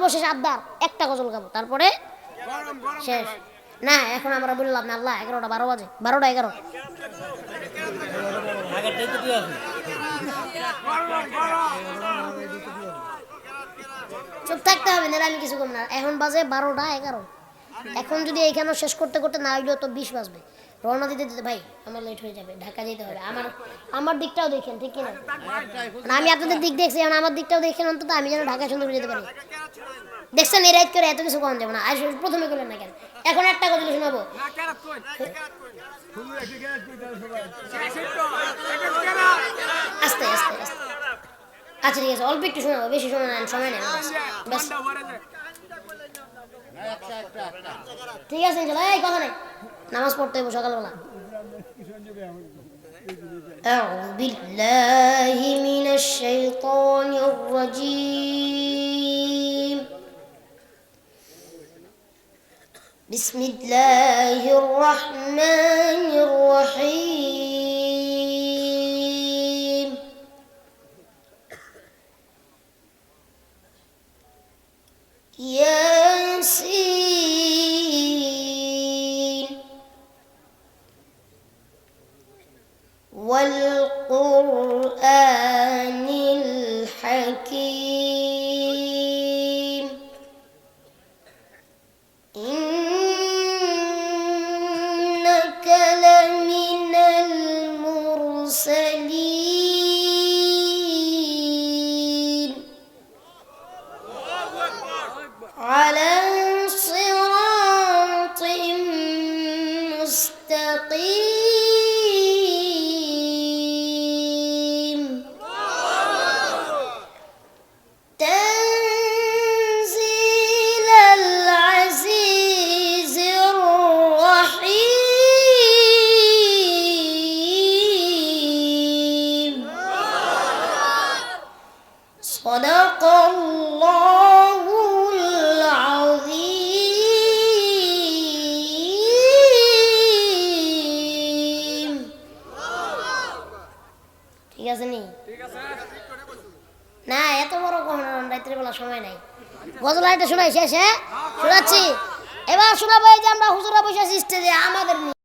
সর্বশেষ আবদার, একটা গজল গাবো। তারপরে শেষ। না, এখন আমরা বললাম না, আল্লাহ, এগারোটা বারো বাজে। বারোটা এগারো। চুপ থাকতে হবে, না আমি কিছু কম না। এখন বাজে বারোটা এগারো। এখন যদি এইখানে শেষ করতে করতে না হইলেও তো বিশ বাজবে। রওনা দিতে দিতে ভাই আমার লেট হয়ে যাবে ঢাকা যেতে হবে। আমার আমার দিকটাও দেখেন ঠিক কিনা? না, আমি আপনাদের দিক দেখছি এখন আমার দিকটাও দেখেন অন্তত আমি যেন ঢাকা সুন্দর যেতে পারি। দেখছেন এই রাইট করে এত কিছু কম যাবে না। আর প্রথমে করলেন না কেন? এখন একটা কথা শোনাবো। আস্তে আস্তে আচ্ছা ঠিক আছে অল্প একটু শোনাবো বেশি সময় নেন সময় নেন। ঠিক আছে চলো এই কথা নেই নামাজ পড়তে হইব সকালবেলা أعوذ بالله من الشيطان الرجيم بسم الله الرحمن الرحيم ياسين والقرآن الحكيم. صدق الله العظيم ঠিক আছে নি না এত বড় কখন রাত্রে বেলা সময় নাই গজল আরেকটা শোনাই শেষ হ্যাঁ শোনাচ্ছি এবার শোনাবো এই যে আমরা হুজুরা বসে আছি স্টেজে আমাদের নিয়ে